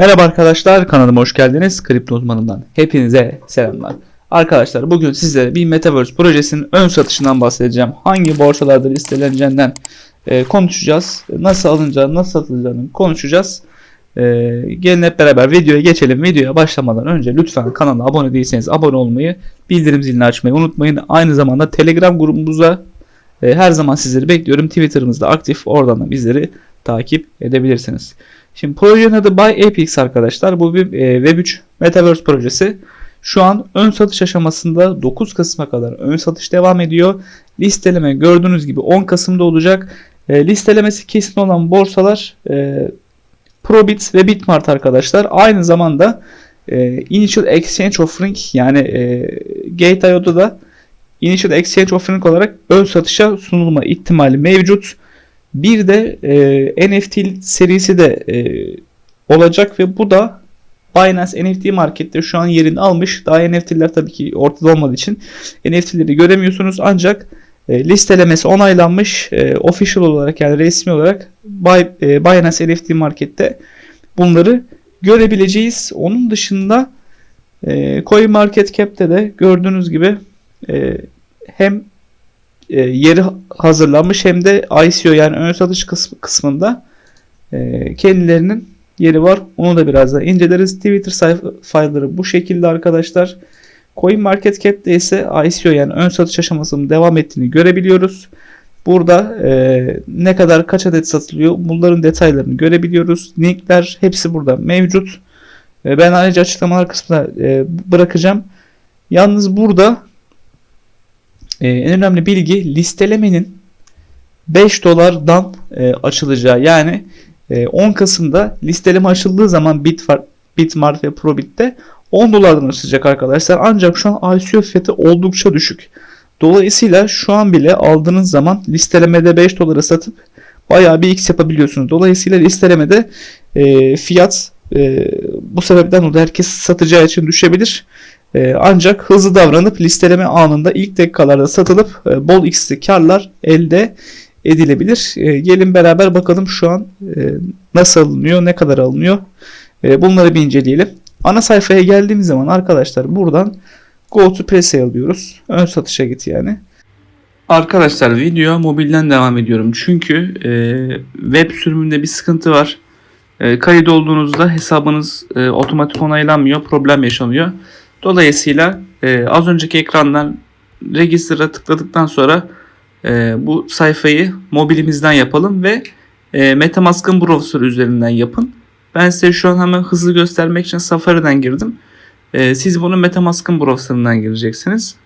Merhaba arkadaşlar kanalıma hoş geldiniz. Kripto uzmanından hepinize selamlar. Arkadaşlar bugün sizlere bir Metaverse projesinin ön satışından bahsedeceğim. Hangi borsalarda listeleneceğinden e, konuşacağız. Nasıl alınacağını, nasıl satılacağını konuşacağız. E, gelin hep beraber videoya geçelim. Videoya başlamadan önce lütfen kanala abone değilseniz abone olmayı, bildirim zilini açmayı unutmayın. Aynı zamanda Telegram grubumuza e, her zaman sizleri bekliyorum. Twitter'ımız da aktif. Oradan da bizleri takip edebilirsiniz. Şimdi projenin adı Buy Apix arkadaşlar. Bu bir e, Web3 Metaverse projesi. Şu an ön satış aşamasında 9 Kasım'a kadar ön satış devam ediyor. Listeleme gördüğünüz gibi 10 Kasım'da olacak. E, listelemesi kesin olan borsalar e, Probit ve Bitmart arkadaşlar. Aynı zamanda Initial Exchange Offering yani Gate.io'da da Initial Exchange Offering olarak ön satışa sunulma ihtimali mevcut. Bir de e, NFT serisi de e, olacak ve bu da Binance NFT Market'te şu an yerini almış. Daha NFT'ler tabii ki ortada olmadığı için NFT'leri göremiyorsunuz ancak e, listelemesi onaylanmış e, official olarak yani resmi olarak e, Binance NFT Market'te bunları görebileceğiz. Onun dışında e, CoinMarketCap'te de gördüğünüz gibi hem e, yeri hazırlanmış hem de ICO yani ön satış kısmı, kısmında e, kendilerinin yeri var. Onu da biraz daha inceleriz. Twitter sayfaları bu şekilde arkadaşlar. CoinMarketCap'te ise ICO yani ön satış aşamasının devam ettiğini görebiliyoruz. Burada e, ne kadar kaç adet satılıyor bunların detaylarını görebiliyoruz. Linkler hepsi burada mevcut. E, ben ayrıca açıklamalar kısmına e, bırakacağım. Yalnız burada ee, en önemli bilgi listelemenin 5 dolardan e, açılacağı yani e, 10 Kasım'da listeleme açıldığı zaman Bitfar, Bitmart ve Probit'te 10 dolardan açılacak arkadaşlar. Ancak şu an ICO fiyatı oldukça düşük. Dolayısıyla şu an bile aldığınız zaman listelemede 5 dolara satıp bayağı bir x yapabiliyorsunuz. Dolayısıyla listelemede e, fiyat e, bu sebepten dolayı herkes satacağı için düşebilir. Ee, ancak hızlı davranıp listeleme anında ilk dakikalarda satılıp e, bol x'li karlar elde edilebilir. E, gelin beraber bakalım şu an e, nasıl alınıyor, ne kadar alınıyor. E, bunları bir inceleyelim. Ana sayfaya geldiğimiz zaman arkadaşlar buradan Go to Presale diyoruz. Ön satışa git yani. Arkadaşlar video mobilden devam ediyorum. Çünkü e, web sürümünde bir sıkıntı var. E, kayıt olduğunuzda hesabınız e, otomatik onaylanmıyor. Problem yaşanıyor. Dolayısıyla e, az önceki ekrandan Register'a tıkladıktan sonra e, bu sayfayı mobilimizden yapalım ve e, Metamask'ın browser üzerinden yapın. Ben size şu an hemen hızlı göstermek için Safari'den girdim. E, siz bunu Metamask'ın browser'ından gireceksiniz.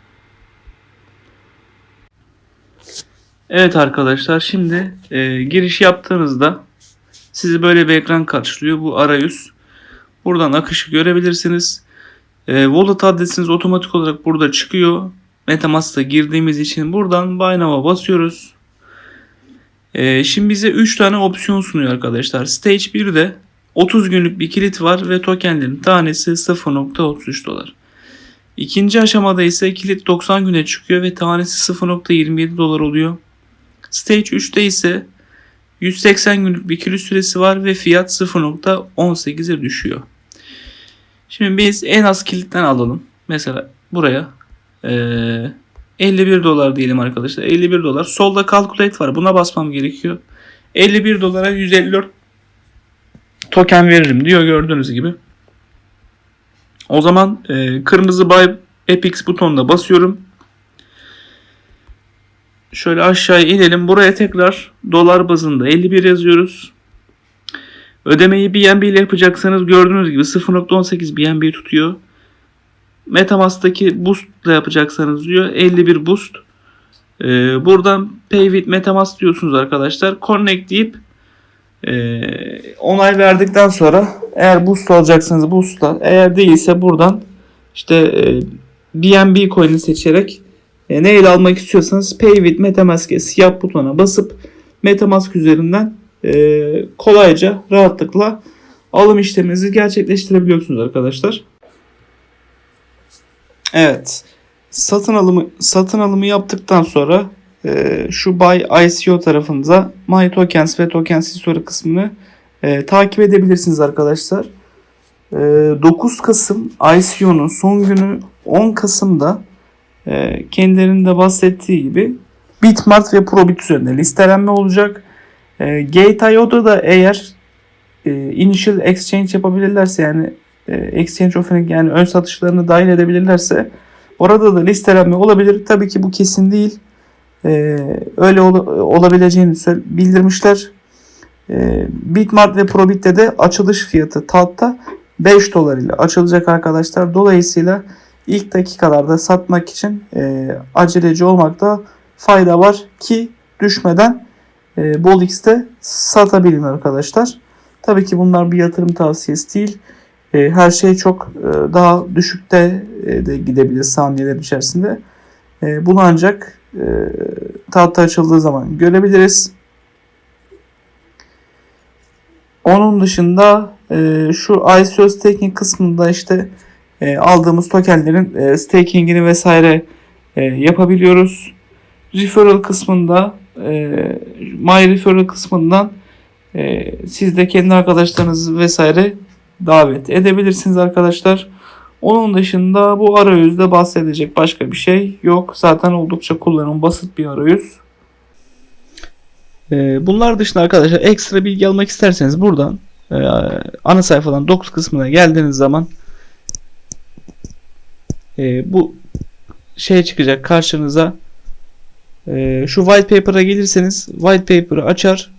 Evet arkadaşlar şimdi e, giriş yaptığınızda sizi böyle bir ekran karşılıyor. Bu arayüz. Buradan akışı görebilirsiniz. E, wallet adresiniz otomatik olarak burada çıkıyor. Metamask'a girdiğimiz için buradan Buy Now'a basıyoruz. E, şimdi bize 3 tane opsiyon sunuyor arkadaşlar. Stage 1'de 30 günlük bir kilit var ve tokenlerin tanesi 0.33 dolar. İkinci aşamada ise kilit 90 güne çıkıyor ve tanesi 0.27 dolar oluyor. Stage 3'te ise 180 günlük bir kilit süresi var ve fiyat 0.18'e düşüyor. Şimdi biz en az kilitten alalım. Mesela buraya ee, 51 dolar diyelim arkadaşlar. 51 dolar. Solda calculate var. Buna basmam gerekiyor. 51 dolara 154 token veririm diyor gördüğünüz gibi. O zaman e, kırmızı buy Epix butonuna basıyorum. Şöyle aşağıya inelim. Buraya tekrar dolar bazında 51 yazıyoruz. Ödemeyi BNB ile yapacaksanız gördüğünüz gibi 0.18 BNB tutuyor. Metamask'taki boost ile yapacaksanız diyor 51 boost. Ee, buradan Pay with Metamask diyorsunuz arkadaşlar. Connect deyip e, onay verdikten sonra eğer boost alacaksanız boostla eğer değilse buradan işte e, BNB coin'i seçerek e, ne ile almak istiyorsanız Pay with Metamask'e siyah butona basıp Metamask üzerinden e, kolayca rahatlıkla alım işleminizi gerçekleştirebiliyorsunuz arkadaşlar. Evet. Satın alımı satın alımı yaptıktan sonra e, şu Buy ICO tarafında My Tokens ve Tokens History kısmını e, takip edebilirsiniz arkadaşlar. Ee, 9 Kasım ICO'nun son günü 10 Kasım'da e, kendilerinin de bahsettiği gibi Bitmart ve Probit üzerinde listelenme olacak. E, Gate.io'da da eğer e, initial exchange yapabilirlerse yani e, exchange offering yani ön satışlarını dahil edebilirlerse orada da listelenme olabilir. Tabii ki bu kesin değil. E, öyle ol- olabileceğini bildirmişler. E, Bitmart ve Probit'te de açılış fiyatı tahtta 5 dolar ile açılacak arkadaşlar. Dolayısıyla ilk dakikalarda satmak için e, aceleci olmakta fayda var ki düşmeden e, Bol X'te satabilin arkadaşlar. Tabii ki bunlar bir yatırım tavsiyesi değil. E, her şey çok e, daha düşükte e, de gidebilir saniyeler içerisinde. E, bunu ancak e, tahta açıldığı zaman görebiliriz. Onun dışında e, şu ICO staking kısmında işte e, aldığımız tokenlerin e, stakingini vesaire e, yapabiliyoruz. Referral kısmında e, My Referral kısmından e, siz de kendi arkadaşlarınızı vesaire davet edebilirsiniz arkadaşlar. Onun dışında bu arayüzde bahsedecek başka bir şey yok. Zaten oldukça kullanım basit bir arayüz. Ee, bunlar dışında arkadaşlar ekstra bilgi almak isterseniz buradan e, ana sayfadan 9 kısmına geldiğiniz zaman e, bu şey çıkacak karşınıza E, şu white paper'a gelirseniz white paper'ı açar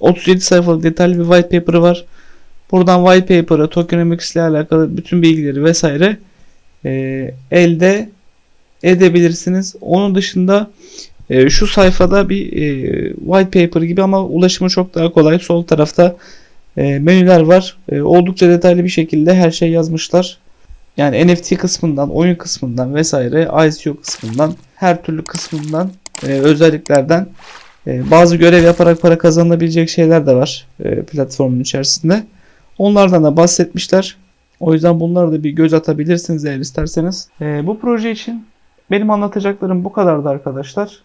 37 sayfalık detaylı bir white paper'ı var buradan white paper'a tokenomics ile alakalı bütün bilgileri vesaire e, elde edebilirsiniz onun dışında e, şu sayfada bir e, white paper gibi ama ulaşımı çok daha kolay. Sol tarafta e, menüler var. E, oldukça detaylı bir şekilde her şey yazmışlar. Yani NFT kısmından, oyun kısmından vesaire, ICO kısmından, her türlü kısmından, e, özelliklerden e, bazı görev yaparak para kazanabilecek şeyler de var e, platformun içerisinde. Onlardan da bahsetmişler. O yüzden bunları da bir göz atabilirsiniz eğer isterseniz. E, bu proje için benim anlatacaklarım bu kadardı arkadaşlar.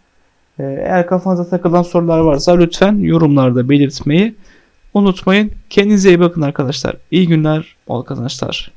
Ee, Eğer kafanıza takılan sorular varsa lütfen yorumlarda belirtmeyi unutmayın. Kendinize iyi bakın arkadaşlar. İyi günler, bol kazançlar.